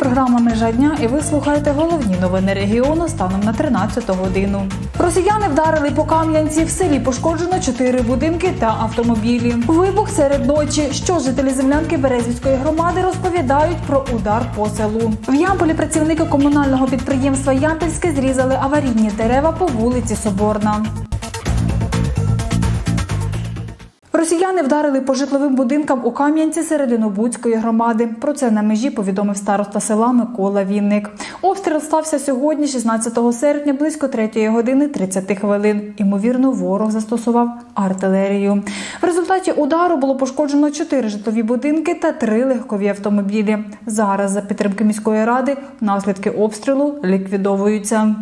програма Межа дня і ви слухаєте головні новини регіону станом на 13 годину. Росіяни вдарили по Кам'янці. В селі пошкоджено чотири будинки та автомобілі. Вибух серед ночі. Що жителі землянки Березівської громади розповідають про удар по селу. В Ямполі працівники комунального підприємства Ямпільське зрізали аварійні дерева по вулиці Соборна. Росіяни вдарили по житловим будинкам у Кам'янці Серединобудської громади. Про це на межі повідомив староста села Микола Вінник. Обстріл стався сьогодні, 16 серпня, близько 3 години 30 хвилин. Ймовірно, ворог застосував артилерію. В результаті удару було пошкоджено 4 житлові будинки та 3 легкові автомобілі. Зараз, за підтримки міської ради, наслідки обстрілу ліквідовуються.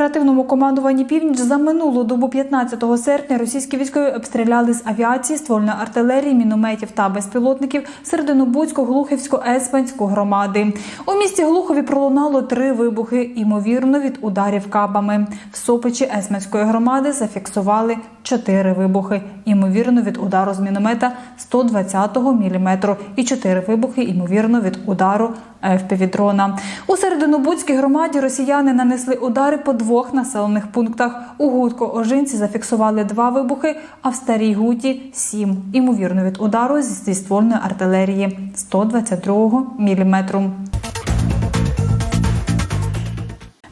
Оперативному командуванні північ, за минулу добу 15 серпня російські військові обстріляли з авіації, ствольної артилерії, мінометів та безпілотників Серединобудську, Глухівську, Еспанську громади. У місті Глухові пролунало три вибухи, ймовірно, від ударів кабами. В Сопичі Есманської громади зафіксували чотири вибухи, ймовірно, від удару з міномета 120-го мм і чотири вибухи, ймовірно, від удару ФПВ-дрона. У Серединобудській громаді росіяни нанесли удари по двох населених пунктах. У Гудко-Ожинці зафіксували два вибухи, а в Старій Гуті – сім. Ймовірно, від удару зі ствольної артилерії 122 мм.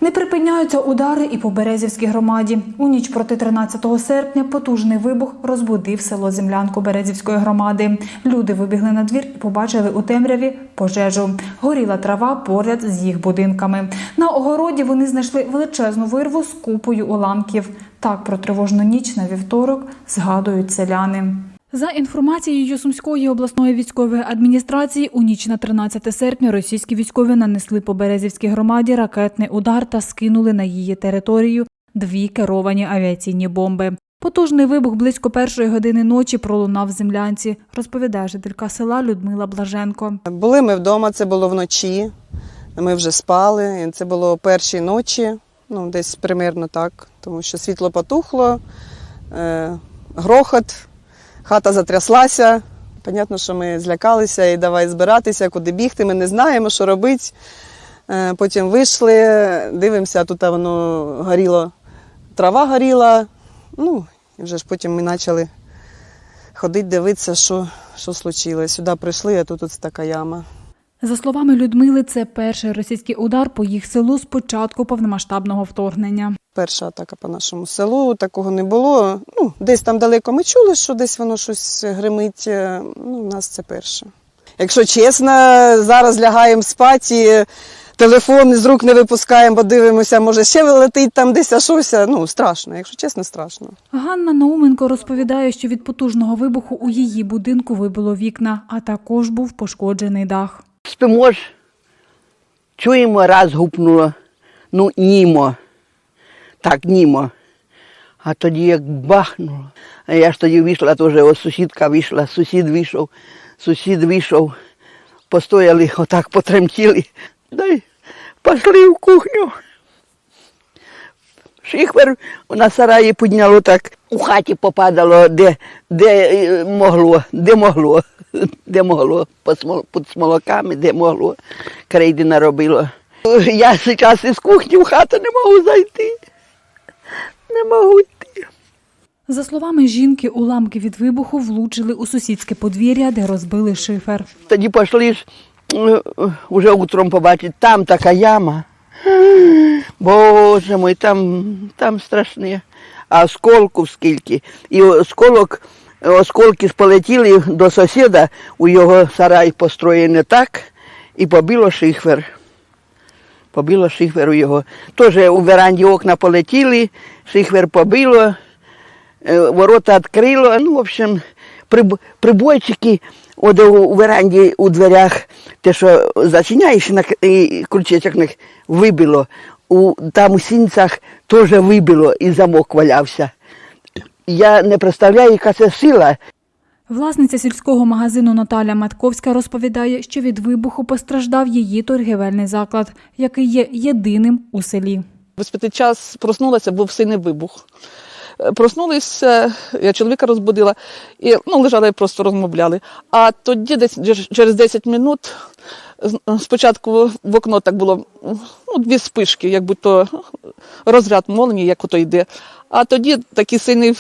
Не припиняються удари і по Березівській громаді. У ніч проти 13 серпня потужний вибух розбудив село Землянку Березівської громади. Люди вибігли на двір і побачили у темряві пожежу. Горіла трава поряд з їх будинками. На огороді вони знайшли величезну вирву з купою уламків. Так про тривожну ніч на вівторок згадують селяни. За інформацією Сумської обласної військової адміністрації, у ніч на 13 серпня російські військові нанесли по Березівській громаді ракетний удар та скинули на її територію дві керовані авіаційні бомби. Потужний вибух близько першої години ночі пролунав землянці, розповідає жителька села Людмила Блаженко. Були ми вдома, це було вночі. Ми вже спали. Це було перші ночі, ну десь примерно так, тому що світло потухло, е, грохот, хата затряслася. Понятно, що ми злякалися і давай збиратися, куди бігти. Ми не знаємо, що робити. Е, потім вийшли, дивимося, тут воно горіло, трава горіла. Ну, і вже ж потім ми почали ходити, дивитися, що, що случилось. Сюди прийшли, а тут ось така яма. За словами Людмили, це перший російський удар по їх селу з початку повномасштабного вторгнення. Перша атака по нашому селу, такого не було. Ну, десь там далеко ми чули, що десь воно щось гримить. е, Ну, у нас це перше. Якщо чесно, зараз лягаємо спати, телефон з рук не випускаємо, бо дивимося, може ще летить там десь а щось. Ну, страшно, якщо чесно, страшно. Ганна Науменко розповідає, що від потужного вибуху у її будинку вибило вікна, а також був пошкоджений дах. Спимо ж, чуємо, раз гупнуло, ну німо. Так, німо. А тоді як бахнуло. А я ж тоді вийшла, теж ось сусідка вийшла, сусід вийшов, сусід вийшов, постояли, отак потремтіли. Дай пішли в кухню. Шихвер на сараї підняло так, у хаті попадало, де, де е, могло, де могло, де могло, під смолоками, де могло, крейди наробило. Я зараз із кухні в хату не можу зайти. Не можу йти. За словами жінки, уламки від вибуху влучили у сусідське подвір'я, де розбили шифер. Тоді пішли ж е, уже утром побачити, там така яма. Боже мой, там, там страшне. А осколку скільки. І осколок, осколки ж полетіли до сусіда, у його сарай построєний так, і побило шихвер. Побило шиферу його. Теж у веранді окна полетіли, шифер побило, е, ворота відкрило. Ну, в общем, приб- прибойчики от у у веранді у дверях, те, що зачиняєш, і на к- і крючечок на- вибило. У, там у сінцях теж вибило і замок валявся. Я не представляю, яка це сила. Власниця сільського магазину Наталя Матковська розповідає, що від вибуху постраждав її торгівельний заклад, який є єдиним у селі. Весь п'ятий час проснулася, був сильний вибух. Е, Проснулися, я чоловіка розбудила, і ну, лежали просто розмовляли. А тоді, десь через 10 минут, спочатку в окно так було ну, дві спишки, як будто розряд молнії, як ото йде. А тоді такий сильний,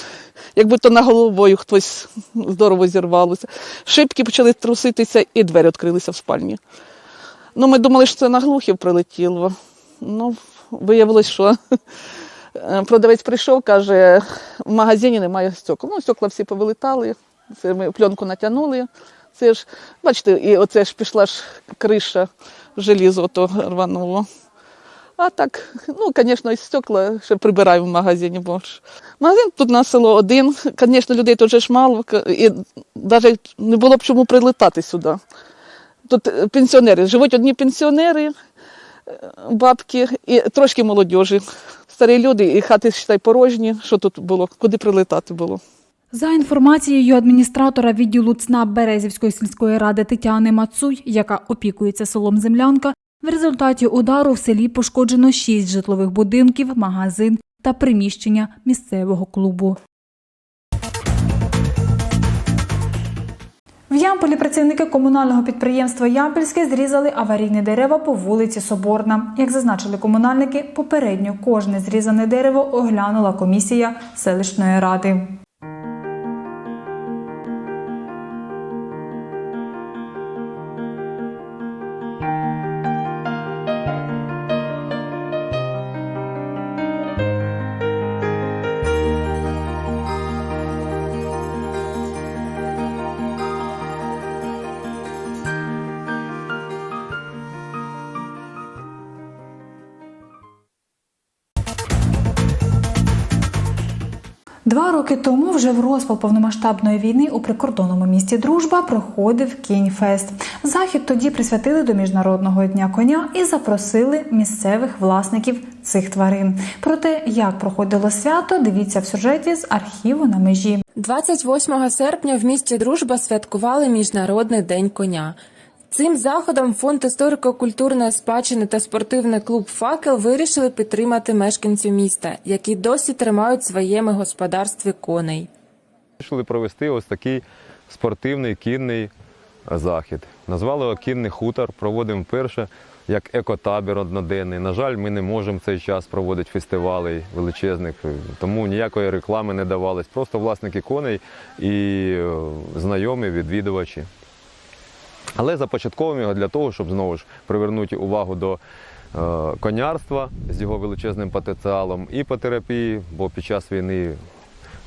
як будто на головою хтось здорово зірвалося. Шибки почали труситися, і двері відкрилися в спальні. Ну, ми думали, що це на глухів прилетіло. Ну, виявилось, що е, продавець прийшов, каже, в магазині немає стекол. Ну, стекла всі повилетали, ми пленку натягнули. Це ж, бачите, і оце ж пішла ж криша, желізо ото рвануло. А так, ну, звісно, і стекла ще прибираю в магазині, бо ж. Магазин тут на село один. Звісно, людей тут же ж мало, і навіть не було б чому прилетати сюди. Тут е, пенсіонери, живуть одні пенсіонери, е, бабки і трошки молодіжі. Старі люди, і хати считай, порожні. Що тут було? Куди прилетати було? За інформацією адміністратора відділу ЦНАП Березівської сільської ради Тетяни Мацуй, яка опікується селом Землянка, в результаті удару в селі пошкоджено шість житлових будинків, магазин та приміщення місцевого клубу. В Ямполі працівники комунального підприємства Ямпільське зрізали аварійні дерева по вулиці Соборна. Як зазначили комунальники, попередньо кожне зрізане дерево оглянула комісія селищної ради. Два роки тому, вже в розпал повномасштабної війни у прикордонному місті Дружба проходив кіньфест. Захід тоді присвятили до міжнародного дня коня і запросили місцевих власників цих тварин. Про те, як проходило свято, дивіться в сюжеті з архіву на межі. 28 серпня в місті Дружба святкували Міжнародний день коня. Цим заходом фонд історико-культурної спадщини та спортивний клуб Факел вирішили підтримати мешканців міста, які досі тримають в своєму господарстві коней. Вирішили провести ось такий спортивний кінний захід. Назвали його кінний хутор. Проводимо вперше як екотабір одноденний. На жаль, ми не можемо в цей час проводити фестивалей величезних, тому ніякої реклами не давалось. Просто власники коней і е, знайомі відвідувачі. Але започатковуємо його для того, щоб знову ж привернути увагу до е, конярства з його величезним потенціалом, іпотерапії, бо під час війни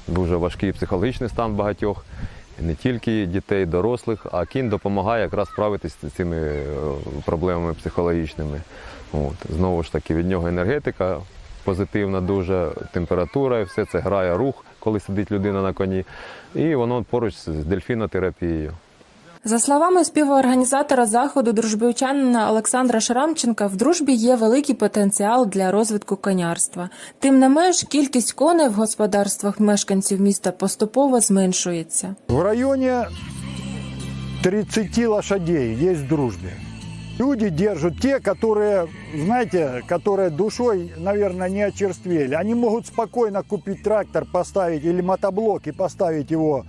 дуже важкий психологічний стан багатьох, не тільки дітей, дорослих, а кінь допомагає якраз справитися з цими е, проблемами психологічними. От. Знову ж таки, від нього енергетика позитивна, дуже температура, і все це грає рух, коли сидить людина на коні. І воно поруч з дельфінотерапією. За словами співорганізатора заходу дружбівчанина Олександра Шарамченка, в дружбі є великий потенціал для розвитку конярства. Тим не менш, кількість коней в господарствах мешканців міста поступово зменшується. В районе 30 лошадей есть в дружбе. Люди держат те, которые, знаете, которые душой, наверное, не очерствели. Они могут спокойно купить трактор, поставить или мотоблок и поставить его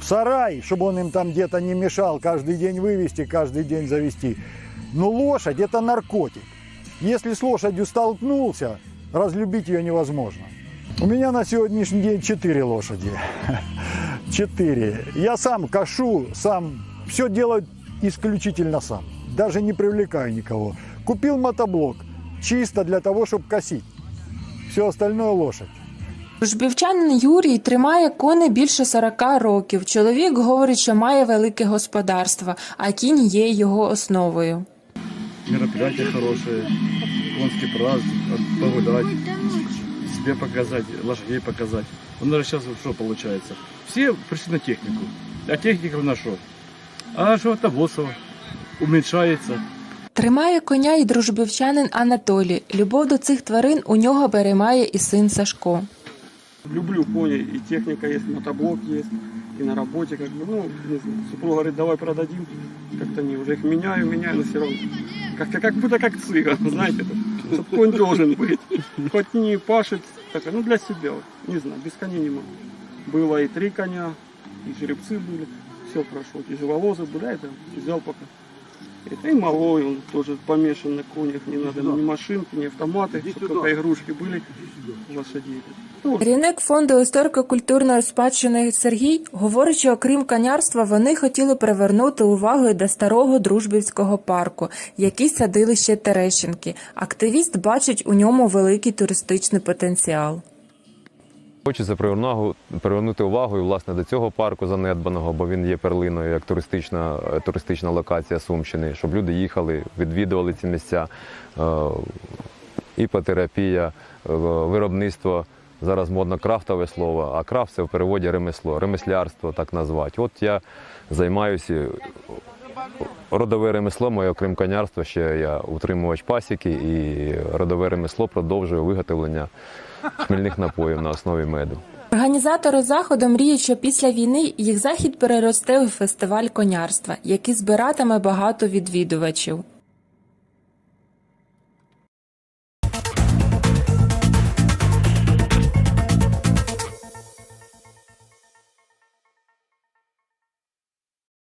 в сарай, чтобы он им там где-то не мешал, каждый день вывести, каждый день завести. Но лошадь – это наркотик. Если с лошадью столкнулся, разлюбить ее невозможно. У меня на сегодняшний день четыре лошади. Четыре. Я сам кашу, сам все делаю исключительно сам. Даже не привлекаю никого. Купил мотоблок чисто для того, чтобы косить. Все остальное лошадь. Дружбівчанин Юрій тримає коней більше 40 років. Чоловік говорить, що має велике господарство, а кінь є його основою. мероприятия хорошие. конский праздник, погулять, себе показать, лошадей показать. У нас сейчас что получается? Все пришли на технику, а техника на что? А животноводство уменьшается. Тримає коня і дружбівчанин Анатолій. Любов до цих тварин у нього переймає і син Сашко. Люблю коней, и техника есть, мотоблок есть, и на работе, как бы, ну, не знаю, супруга говорит, давай продадим, как-то не, уже их меняю, меняю, но все равно, как-то как будто как цыган, знаете, чтобы конь должен быть, хоть не пашет, так, ну, для себя, вот, не знаю, без коней не могу. Было и три коня, и жеребцы были, все прошло, тяжеловозы были, а это взял пока. Это и малой, он тоже помешан на конях, не надо ни машинки, ни автоматы, чтобы только игрушки были лошадей. Ну, Керівник фонду історико-культурної спадщини Сергій говорить, що окрім конярства, вони хотіли привернути увагу і до старого дружбівського парку, який садили ще Терещенки. Активіст бачить у ньому великий туристичний потенціал. Хочеться привернути, увагу і, власне до цього парку занедбаного, бо він є перлиною як туристична, е, туристична локація Сумщини, щоб люди їхали, відвідували ці місця. Е, Іпотерапія, е, виробництво. Зараз модно крафтове слово, а крафт це в переводі ремесло, ремеслярство так назвати. От я займаюся родове ремесло, моє окрім конярства, ще я утримувач пасіки і родове ремесло продовжує виготовлення хмельних напоїв на основі меду. Організатори заходу мріють, що після війни їх захід переросте у фестиваль конярства, який збиратиме багато відвідувачів.